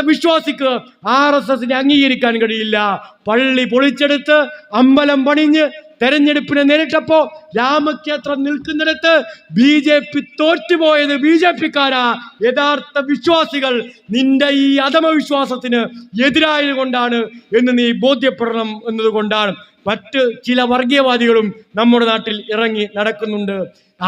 യഥാർത്ഥ വിശ്വാസിക്ക് R S എസിനെ അംഗീകരിക്കാൻ കഴിയില്ല. പള്ളി പൊളിച്ചെടുത്ത് അമ്പലം പണിഞ്ഞ് തെരഞ്ഞെടുപ്പിനെ നേരിട്ടപ്പോ രാമക്ഷേത്രം നിൽക്കുന്നിടത്ത് ബി ജെ പി തോറ്റുപോയത് ബി ജെ പിക്കാരാ. യഥാർത്ഥ വിശ്വാസികൾ നിന്റെ ഈ അധമവിശ്വാസത്തിന് എതിരായത് കൊണ്ടാണ് എന്ന് നീ ബോധ്യപ്പെടണം എന്നതുകൊണ്ടാണ്. മറ്റ് ചില വർഗീയവാദികളും നമ്മുടെ നാട്ടിൽ ഇറങ്ങി നടക്കുന്നുണ്ട്.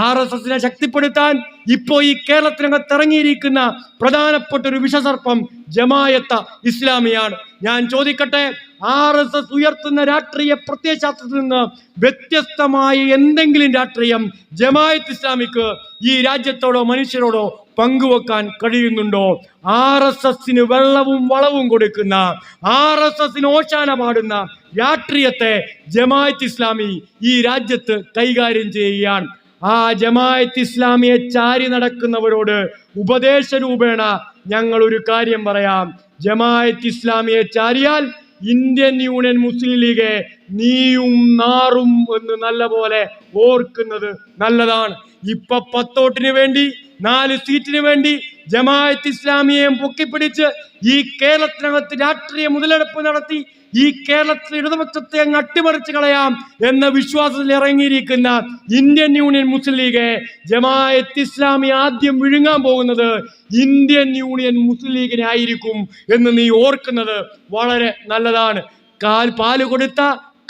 ആർ എസ് എസിനെ ശക്തിപ്പെടുത്താൻ ഇപ്പോൾ ഈ കേരളത്തിനകത്ത് ഇറങ്ങിയിരിക്കുന്ന പ്രധാനപ്പെട്ട ഒരു വിഷസർപ്പം ജമായത്ത ഇസ്ലാമിയാണ്. ഞാൻ ചോദിക്കട്ടെ ആർ എസ് എസ് ഉയർത്തുന്ന രാഷ്ട്രീയ പ്രത്യയശാസ്ത്രത്തിൽ നിന്ന് വ്യത്യസ്തമായ എന്തെങ്കിലും രാഷ്ട്രീയം ജമായത്ത് ഇസ്ലാമിക്ക് ഈ രാജ്യത്തോടോ മനുഷ്യരോടോ പങ്കുവെക്കാൻ കഴിയുന്നുണ്ടോ? ആർ എസ് എസിന് വെള്ളവും വളവും കൊടുക്കുന്ന ആർ എസ് എസിന് ഓശാന പാടുന്ന രാഷ്ട്രീയത്തെ ജമായത്ത് ഇസ്ലാമി ഈ രാജ്യത്ത് കൈകാര്യം ചെയ്യുകയാണ്. ആ ജമായത്ത് ഇസ്ലാമിയെ ചാരി നടക്കുന്നവരോട് ഉപദേശ രൂപേണ ഞങ്ങൾ ഒരു കാര്യം പറയാം. ജമായത്ത് ഇസ്ലാമിയെ ചാരിയാൽ ഇന്ത്യൻ യൂണിയൻ മുസ്ലിം ലീഗ് നീയും നാറും എന്ന് നല്ല പോലെ ഓർക്കുന്നത് നല്ലതാണ്. ഇപ്പൊ പത്തോട്ടിന് വേണ്ടി നാല് സീറ്റിന് വേണ്ടി ജമാഅത്ത് ഇസ്ലാമിയെയും പൊക്കിപ്പിടിച്ച് ഈ കേരളത്തിനകത്ത് രാഷ്ട്രീയ മുതലെടുപ്പ് നടത്തി ഈ കേരളത്തിലെ ഇടതുപക്ഷത്തെ അങ്ങ് അട്ടിമറിച്ച് കളയാം എന്ന വിശ്വാസത്തിൽ ഇറങ്ങിയിരിക്കുന്ന Indian Union Muslim League Jamaat Islami ആദ്യം വിഴുങ്ങാൻ പോകുന്നത് ഇന്ത്യൻ യൂണിയൻ മുസ്ലിം ലീഗിനെ ആയിരിക്കും എന്ന് നീ ഓർക്കുന്നത് വളരെ നല്ലതാണ്. കാൽ പാൽ കൊടുത്ത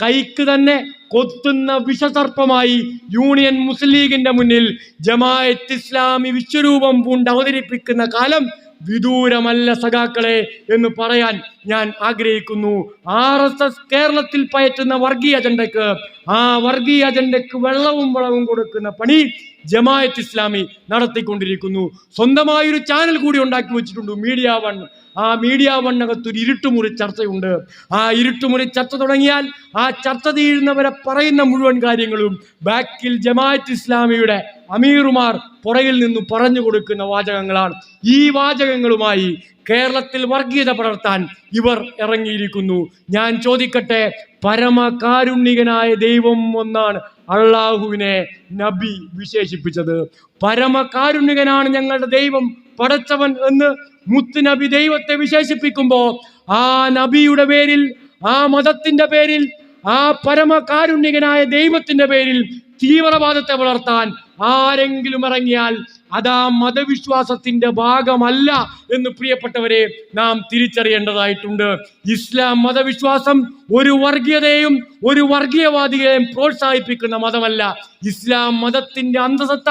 കൈക്ക് തന്നെ കൊത്തുന്ന വിഷസർപ്പമായി യൂണിയൻ മുസ്ലിം ലീഗിന്റെ മുന്നിൽ ജമാഅത്ത് ഇസ്ലാമി വിശ്വരൂപം പൂണ്ട് അവതരിപ്പിക്കുന്ന കാലം വിദൂരമല്ല സഖാക്കളെ എന്ന് പറയാൻ ഞാൻ ആഗ്രഹിക്കുന്നു. ആർ എസ് എസ് കേരളത്തിൽ പയറ്റുന്ന വർഗീയ അജണ്ടക്ക് ആ വർഗീയ അജണ്ടക്ക് വെള്ളവും വളവും കൊടുക്കുന്ന പണി ജമായത്ത് ഇസ്ലാമി നടത്തിക്കൊണ്ടിരിക്കുന്നു. സ്വന്തമായൊരു ചാനൽ കൂടി ഉണ്ടാക്കി വെച്ചിട്ടുണ്ട് മീഡിയ വൺ. ആ മീഡിയ വണ്ണകത്തൊരു ഇരുട്ടുമുറി ചർച്ചയുണ്ട്. ആ ഇരുട്ടുമുറി ചർച്ച തുടങ്ങിയാൽ ആ ചർച്ച തീരുന്നവരെ പറയുന്ന മുഴുവൻ കാര്യങ്ങളും ബാക്കിൽ ജമാഅത്ത് ഇസ്ലാമിയുടെ അമീറുമാർ പുറകിൽ നിന്ന് പറഞ്ഞു കൊടുക്കുന്ന വാചകങ്ങളാണ്. ഈ വാചകങ്ങളുമായി കേരളത്തിൽ വർഗീയത പടർത്താൻ ഇവർ ഇറങ്ങിയിരിക്കുന്നു. ഞാൻ ചോദിക്കട്ടെ പരമകാരുണ്യകനായ ദൈവം ഒന്നാണ് അള്ളാഹുവിനെ നബി വിശേഷിപ്പിച്ചത്. പരമകാരുണ്യകനാണ് ഞങ്ങളുടെ ദൈവം പടച്ചവൻ എന്ന് മുത്ത് നബി ദൈവത്തെ വിശേഷിപ്പിക്കുമ്പോൾ ആ നബിയുടെ പേരിൽ ആ മതത്തിന്റെ പേരിൽ ആ പരമകാരുണ്യകനായ ദൈവത്തിന്റെ പേരിൽ തീവ്രവാദത്തെ വളർത്താൻ ആരെങ്കിലും ഇറങ്ങിയാൽ അതാ മതവിശ്വാസത്തിന്റെ ഭാഗമല്ല എന്ന് പ്രിയപ്പെട്ടവരെ നാം തിരിച്ചറിയേണ്ടതായിട്ടുണ്ട്. ഇസ്ലാം മതവിശ്വാസം ഒരു വർഗീയതയും ഒരു വർഗീയവാദികളെയും പ്രോത്സാഹിപ്പിക്കുന്ന മതമല്ല. ഇസ്ലാം മതത്തിന്റെ അന്തസത്ത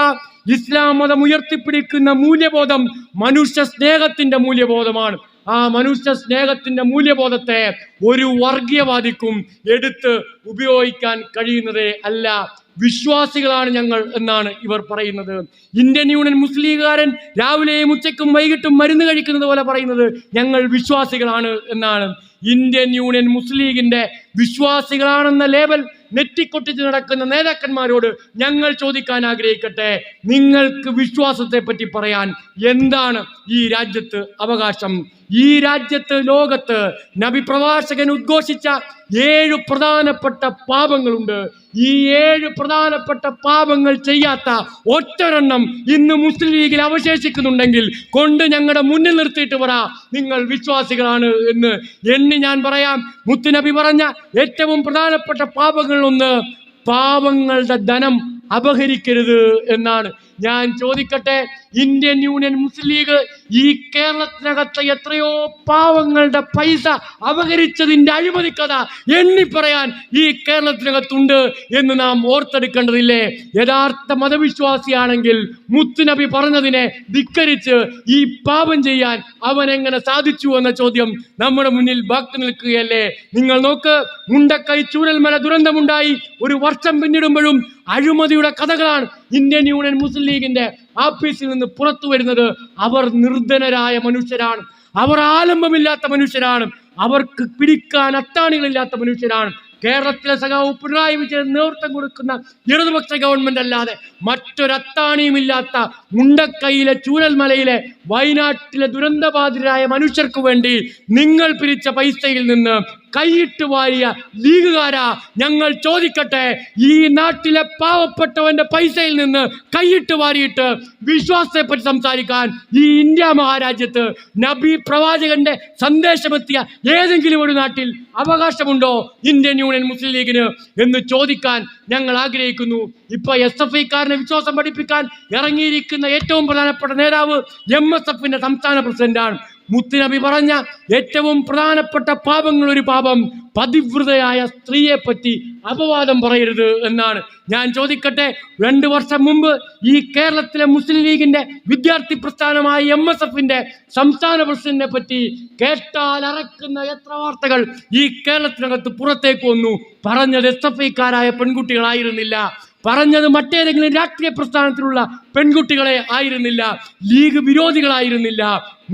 ഇസ്ലാം മതം ഉയർത്തിപ്പിടിക്കുന്ന മൂല്യബോധം മനുഷ്യ സ്നേഹത്തിന്റെ മൂല്യബോധമാണ്. ആ മനുഷ്യ സ്നേഹത്തിന്റെ മൂല്യബോധത്തെ ഒരു വർഗീയവാദിക്കും എടുത്ത് ഉപയോഗിക്കാൻ കഴിയുന്നതേ അല്ല. വിശ്വാസികളാണ് ഞങ്ങൾ എന്നാണ് ഇവർ പറയുന്നത്. ഇന്ത്യൻ യൂണിയൻ മുസ്ലിം ലീഗുകാരൻ രാവിലെയും ഉച്ചയ്ക്കും വൈകിട്ടും മരുന്ന് കഴിക്കുന്നത് പോലെ പറയുന്നത് ഞങ്ങൾ വിശ്വാസികളാണ് എന്നാണ്. ഇന്ത്യൻ യൂണിയൻ മുസ്ലിം വിശ്വാസികളാണെന്ന ലേബൽ നെറ്റിക്കൊട്ടിച്ച് നടക്കുന്ന നേതാക്കന്മാരോട് ഞങ്ങൾ ചോദിക്കാൻ ആഗ്രഹിക്കട്ടെ. നിങ്ങൾക്ക് വിശ്വാസത്തെ പറ്റി പറയാൻ എന്താണ് ഈ രാജ്യത്ത് അവകാശം? ഈ രാജ്യത്ത് ലോകത്ത് നബി പ്രവാചകൻ ഉദ്ഘോഷിച്ച ഏഴ് പ്രധാനപ്പെട്ട പാപങ്ങളുണ്ട്. ഈ ഏഴ് പ്രധാനപ്പെട്ട പാപങ്ങൾ ചെയ്യാത്ത ഒറ്റരെണ്ണം ഇന്ന് മുസ്ലിം ലീഗിൽ അവശേഷിക്കുന്നുണ്ടെങ്കിൽ കൊണ്ട് ഞങ്ങളുടെ മുന്നിൽ നിർത്തിയിട്ട് പറ. നിങ്ങൾ വിശ്വാസികളാണ് എന്ന് എണ്ണി ഞാൻ പറയാം. മുത്തുനബി പറഞ്ഞ ഏറ്റവും പ്രധാനപ്പെട്ട പാപങ്ങളിലൊന്ന് പാപങ്ങളുടെ ധനം. അപഹരിക്കരുത് എന്നാണ്. ഞാൻ ചോദിക്കട്ടെ ഇന്ത്യൻ യൂണിയൻ മുസ്ലിം ലീഗ് ഈ കേരളത്തിനകത്തെ എത്രയോ പാവങ്ങളുടെ പൈസ അപഹരിച്ചതിന്റെ അഴിമതി കഥ എണ്ണി പറയാൻ ഈ കേരളത്തിനകത്തുണ്ട് എന്ന് നാം ഓർത്തെടുക്കേണ്ടതില്ലേ? യഥാർത്ഥ മതവിശ്വാസിയാണെങ്കിൽ മുത്തുനബി പറഞ്ഞതിനെ ധിക്കരിച്ച് ഈ പാപം ചെയ്യാൻ അവൻ എങ്ങനെ സാധിച്ചു എന്ന ചോദ്യം നമ്മുടെ മുന്നിൽ ബാക്കി നിൽക്കുകയല്ലേ? നിങ്ങൾ നോക്ക് മുണ്ടക്കൈ ചൂരൽമല ദുരന്തമുണ്ടായി. ഒരു വർഷം പിന്നിടുമ്പോഴും അഴിമതിയുടെ കഥകളാണ് ഇന്ത്യൻ യൂണിയൻ മുസ്ലിം ലീഗിന്റെ ആഫീസിൽ നിന്ന് പുറത്തു വരുന്നത്. അവർ നിർധനരായ മനുഷ്യരാണ്. അവർ ആലംബമില്ലാത്ത മനുഷ്യരാണ്. അവർക്ക് പിടിക്കാൻ അത്താണികളില്ലാത്ത മനുഷ്യരാണ്. കേരളത്തിലെ സഖാവ് പിണറായി വിജയൻ നേതൃത്വം കൊടുക്കുന്ന ഇടതുപക്ഷ ഗവൺമെന്റ് അല്ലാതെ മറ്റൊരത്താണിയുമില്ലാത്ത മുണ്ടക്കൈയിലെ ചൂരൽമലയിലെ വയനാട്ടിലെ ദുരന്തബാധിതരായ മനുഷ്യർക്ക് വേണ്ടി നിങ്ങൾ പിരിച്ച പൈസയിൽ നിന്ന് കൈയിട്ട് വാരിയ ലീഗുകാരാ ഞങ്ങൾ ചോദിക്കട്ടെ ഈ നാട്ടിലെ പാവപ്പെട്ടവന്റെ പൈസയിൽ നിന്ന് കൈയിട്ട് വാരിയിട്ട് വിശ്വാസത്തെ പറ്റി സംസാരിക്കാൻ ഈ ഇന്ത്യ മഹാരാജ്യത്ത് നബി പ്രവാചകന്റെ സന്ദേശമെത്തിയ ഏതെങ്കിലും ഒരു നാട്ടിൽ അവകാശമുണ്ടോ ഇന്ത്യൻ യൂണിയൻ മുസ്ലിം ലീഗിന് എന്ന് ചോദിക്കാൻ ഞങ്ങൾ ആഗ്രഹിക്കുന്നു. ഇപ്പൊ എസ് എഫ് ഐക്കാരനെ വിശ്വാസം പഠിപ്പിക്കാൻ ഇറങ്ങിയിരിക്കുന്ന ഏറ്റവും പ്രധാനപ്പെട്ട നേതാവ് എം എസ് എഫിന്റെ സംസ്ഥാന പ്രസിഡന്റാണ്. മുത്തുനബി പറഞ്ഞ ഏറ്റവും പ്രധാനപ്പെട്ട പാപങ്ങൾ ഒരു പാപം പതിവ്രതയായ സ്ത്രീയെ പറ്റി അപവാദം പറയരുത് എന്നാണ്. ഞാൻ ചോദിക്കട്ടെ രണ്ട് വർഷം മുമ്പ് ഈ കേരളത്തിലെ മുസ്ലിം ലീഗിന്റെ വിദ്യാർത്ഥി പ്രസ്ഥാനമായ എം എസ് എഫിന്റെ സംസ്ഥാന പ്രസിഡന്റിനെ പറ്റി കേട്ടാൽ അറക്കുന്ന എത്ര വാർത്തകൾ ഈ കേരളത്തിനകത്ത് പുറത്തേക്ക് വന്നു? പറഞ്ഞത് എസ് എഫ് ഐക്കാരായ പെൺകുട്ടികളായിരുന്നില്ല. പറഞ്ഞത് മറ്റേതെങ്കിലും രാഷ്ട്രീയ പ്രസ്ഥാനത്തിലുള്ള പെൺകുട്ടികളെ ആയിരുന്നില്ല ലീഗ് വിരോധികളായിരുന്നില്ല.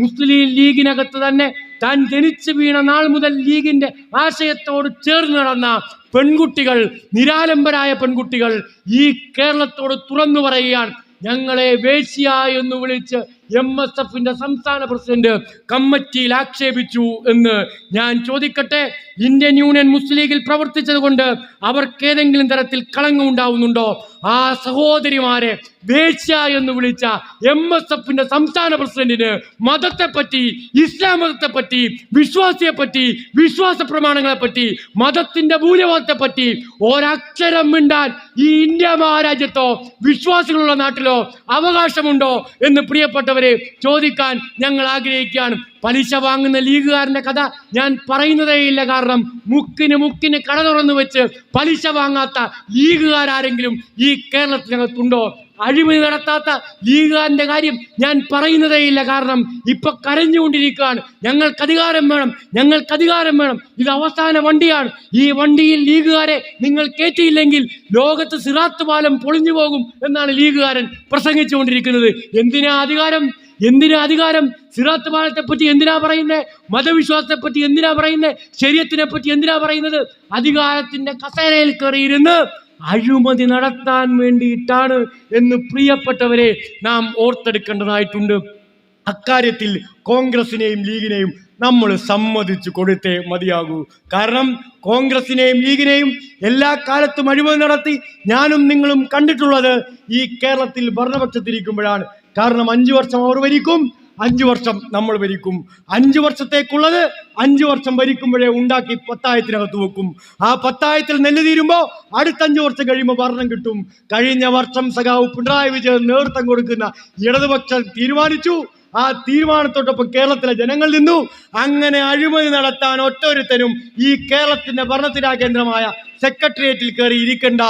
മുസ്ലിം ലീഗിനകത്ത് തന്നെ താൻ ജനിച്ചു വീണ നാൾ മുതൽ ലീഗിന്റെ ആശയത്തോട് ചേർന്ന് നടന്ന പെൺകുട്ടികൾ നിരാലംബരായ പെൺകുട്ടികൾ ഈ കേരളത്തോട് തുറന്നു പറയുകയാണ്. ഞങ്ങളെ വേശ്യ എന്ന് വിളിച്ച് എം എസ് എഫിന്റെ സംസ്ഥാന പ്രസിഡന്റ് കമ്മിറ്റിയിൽ ആക്ഷേപിച്ചു എന്ന് ഞാൻ ചോദിക്കട്ടെ? ഇന്ത്യൻ യൂണിയൻ മുസ്ലിം ലീഗിൽ പ്രവർത്തിച്ചത് കൊണ്ട് അവർക്ക് ഏതെങ്കിലും തരത്തിൽ കളങ്കം ഉണ്ടാവുന്നുണ്ടോ? ആ സഹോദരിമാരെ വേശ്യ എന്ന് വിളിച്ച എം എസ് എഫിന്റെ സംസ്ഥാന പ്രസിഡന്റിന് മതത്തെ പറ്റി ഇസ്ലാം മതത്തെ പറ്റി വിശ്വാസിയെ പറ്റി വിശ്വാസ പ്രമാണങ്ങളെ പറ്റി മതത്തിന്റെ മൂല്യവാദത്തെ പറ്റി ഒരക്ഷരം മിണ്ടാൻ ഈ ഇന്ത്യ മഹാരാജ്യത്തോ വിശ്വാസികളുള്ള നാട്ടിലോ അവകാശമുണ്ടോ എന്ന് പ്രിയപ്പെട്ടവരെ ചോദിക്കാൻ ഞങ്ങൾ ആഗ്രഹിക്കുകയാണ്. പലിശ വാങ്ങുന്ന ലീഗുകാരന്റെ കഥ ഞാൻ പറയുന്നതേയില്ല കാരണം മുക്കിന് മുക്കിന് കട തുറന്നു വെച്ച് പലിശ വാങ്ങാത്ത ലീഗുകാരെങ്കിലും ഈ കേരളത്തിനകത്തുണ്ടോ? അഴിമതി നടത്താത്ത ലീഗുകാരന്റെ കാര്യം ഞാൻ പറയുന്നതേയില്ല കാരണം ഇപ്പൊ കരഞ്ഞുകൊണ്ടിരിക്കുകയാണ്. ഞങ്ങൾക്ക് അധികാരം വേണം. ഞങ്ങൾക്ക് അധികാരം വേണം. ഇത് അവസാന വണ്ടിയാണ്. ഈ വണ്ടിയിൽ ലീഗുകാരെ നിങ്ങൾ കയറ്റിയില്ലെങ്കിൽ ലോകത്ത് സിറാത്ത് പാലം പൊളിഞ്ഞു പോകും എന്നാണ് ലീഗുകാരൻ പ്രസംഗിച്ചുകൊണ്ടിരിക്കുന്നത്. എന്തിനാ അധികാരം? എന്തിനാ അധികാരം? സിറാത്ത് പാലത്തെ പറ്റി എന്തിനാ പറയുന്നത് മതവിശ്വാസത്തെ പറ്റി എന്തിനാ പറയുന്നത് ശരീരത്തിനെ പറ്റി എന്തിനാ പറയുന്നത്? അധികാരത്തിന്റെ കസേരയിൽ കയറിയിരുന്ന് അഴിമതി നടത്താൻ വേണ്ടിയിട്ടാണ് എന്ന് പ്രിയപ്പെട്ടവരെ നാം ഓർത്തെടുക്കേണ്ടതായിട്ടുണ്ട്. അക്കാര്യത്തിൽ കോൺഗ്രസിനെയും ലീഗിനെയും നമ്മൾ സമ്മതിച്ചു കൊടുത്തേ മതിയാകൂ. കാരണം കോൺഗ്രസിനെയും ലീഗിനെയും എല്ലാ കാലത്തും അഴിമതി നടത്തി ഞാനും നിങ്ങളും കണ്ടിട്ടുള്ളത് ഈ കേരളത്തിൽ ഭരണപക്ഷത്തിരിക്കുമ്പോഴാണ്. കാരണം അഞ്ചു വർഷം അവർ ഭരിക്കും അഞ്ചു വർഷം നമ്മൾ ഭരിക്കും. അഞ്ചു വർഷത്തേക്കുള്ളത് അഞ്ചു വർഷം ഭരിക്കുമ്പോഴേ ഉണ്ടാക്കി പത്തായത്തിനകത്ത് വെക്കും. ആ പത്തായത്തിൽ നെല്ല് തീരുമ്പോൾ അടുത്ത അഞ്ചു വർഷം കഴിയുമ്പോൾ ഭരണം കിട്ടും. കഴിഞ്ഞ വർഷം സഖാവ് പിണറായി വിജയൻ നേതൃത്വം കൊടുക്കുന്ന ഇടതുപക്ഷം തീരുമാനിച്ചു. ആ തീരുമാനത്തോടൊപ്പം കേരളത്തിലെ ജനങ്ങൾ നിന്നു. അങ്ങനെ അഴിമതി നടത്താൻ ഒറ്റൊരുത്തനും ഈ കേരളത്തിന്റെ ഭരണത്തിനാ കേന്ദ്രമായ സെക്രട്ടേറിയറ്റിൽ കയറി ഇരിക്കണ്ട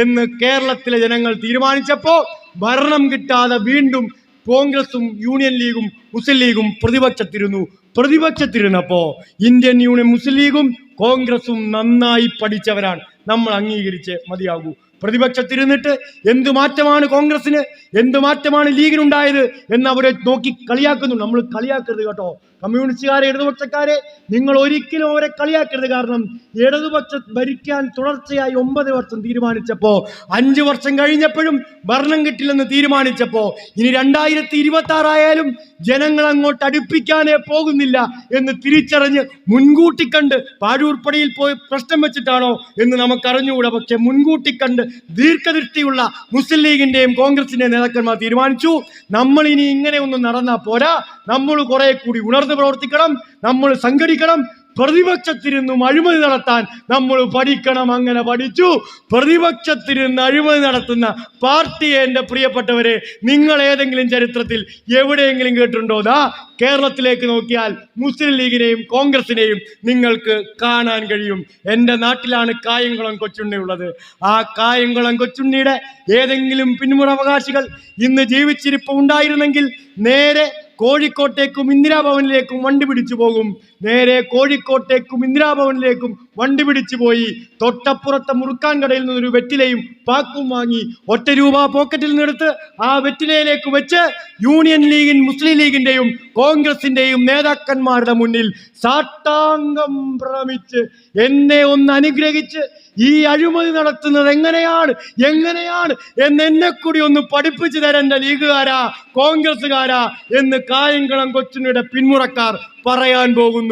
എന്ന് കേരളത്തിലെ ജനങ്ങൾ തീരുമാനിച്ചപ്പോൾ ഭരണം കിട്ടാതെ വീണ്ടും കോൺഗ്രസും യൂണിയൻ ലീഗും മുസ്ലിം ലീഗും പ്രതിപക്ഷത്തിരുന്നു. പ്രതിപക്ഷത്തിരുന്നപ്പോ ഇന്ത്യൻ യൂണിയൻ മുസ്ലിം ലീഗും കോൺഗ്രസും നന്നായി പഠിച്ചവരാണ്. നമ്മൾ അംഗീകരിച്ച് മതിയാകൂ. പ്രതിപക്ഷത്തിരുന്നിട്ട് എന്ത് മാറ്റമാണ് കോൺഗ്രസിന് എന്ത് മാറ്റമാണ് ലീഗിനുണ്ടായത്? എന്ന് അവരെ നോക്കി കളിയാക്കുന്നു നമ്മൾ കളിയാക്കരുത് കേട്ടോ. കമ്മ്യൂണിസ്റ്റുകാരെ ഇടതുപക്ഷക്കാരെ നിങ്ങൾ ഒരിക്കലും അവരെ കളിയാക്കരുത്. കാരണം ഇടതുപക്ഷം ഭരിക്കാൻ തുടർച്ചയായി ഒമ്പത് വർഷം തീരുമാനിച്ചപ്പോൾ അഞ്ച് വർഷം കഴിഞ്ഞപ്പോഴും ഭരണം കിട്ടില്ലെന്ന് തീരുമാനിച്ചപ്പോൾ ഇനി രണ്ടായിരത്തി ഇരുപത്തി ആറായാലും ജനങ്ങൾ അങ്ങോട്ട് അടുപ്പിക്കാനേ പോകുന്നില്ല എന്ന് തിരിച്ചറിഞ്ഞ് മുൻകൂട്ടി കണ്ട് പാഴൂർപ്പടിയിൽ പോയി പ്രശ്നം വെച്ചിട്ടാണോ എന്ന് നമുക്കറിഞ്ഞുകൂടാ. പക്ഷെ മുൻകൂട്ടി കണ്ട് ദീർഘദൃഷ്ടിയുള്ള മുസ്ലിം ലീഗിന്റെയും കോൺഗ്രസിന്റെയും നേതാക്കന്മാർ തീരുമാനിച്ചു. നമ്മൾ ഇനി ഇങ്ങനെ ഒന്നും നടന്നാൽ പോരാ. നമ്മൾ കുറെ കൂടി ഉണർന്ന് പ്രവർത്തിക്കണം. നമ്മൾ സംഘടിക്കണം. പ്രതിപക്ഷത്തിരുന്നും അഴിമതി നടത്താൻ നമ്മൾ പഠിക്കണം. അങ്ങനെ പഠിച്ചു. പ്രതിപക്ഷത്തിരുന്ന് അഴിമതി നടത്തുന്ന പാർട്ടിയെ എന്റെ പ്രിയപ്പെട്ടവരെ നിങ്ങൾ ഏതെങ്കിലും ചരിത്രത്തിൽ എവിടെയെങ്കിലും കേട്ടിട്ടുണ്ടോ? ദാ കേരളത്തിലേക്ക് നോക്കിയാൽ മുസ്ലിം ലീഗിനെയും കോൺഗ്രസിനെയും നിങ്ങൾക്ക് കാണാൻ കഴിയും. എന്റെ നാട്ടിലാണ് കായംകുളം കൊച്ചുണ്ണിയുള്ളത് ആ കായംകുളം കൊച്ചുണ്ണിയുടെ ഏതെങ്കിലും പിന്മുറവകാശികൾ ഇന്ന് ജീവിച്ചിരിപ്പ് ഉണ്ടായിരുന്നെങ്കിൽ നേരെ കോഴിക്കോട്ടേക്കും ഇന്ദിരാഭവനിലേക്കും വണ്ടി പിടിച്ചു പോകും. നേരെ കോഴിക്കോട്ടേക്കും ഇന്ദിരാഭവനിലേക്കും വണ്ടി പിടിച്ചു പോയി. തൊട്ടപ്പുറത്തെ മുറുക്കാൻ കടയിൽ നിന്നൊരു വെറ്റിലയും പാക്കും വാങ്ങി ഒറ്റ രൂപ പോക്കറ്റിൽ നിന്നെടുത്ത് ആ വെറ്റിലയിലേക്ക് വെച്ച് യൂണിയൻ ലീഗിൻ മുസ്ലിം ലീഗിന്റെയും കോൺഗ്രസിന്റെയും നേതാക്കന്മാരുടെ മുന്നിൽ സാട്ടാംഗം ഭ്രമിച്ച് എന്നെ ഒന്ന് അനുഗ്രഹിച്ച് ഈ അഴിമതി നടത്തുന്നത് എങ്ങനെയാണ് എങ്ങനെയാണ് എന്ന് എന്നെ കൂടി ഒന്ന് പഠിപ്പിച്ചു തരേണ്ട ലീഗുകാരാ കോൺഗ്രസ്സുകാരാ എന്ന് കായംകുളം കൊച്ചിനുടെ പിന്മുറക്കാർ പറയാൻ പോകുന്നു.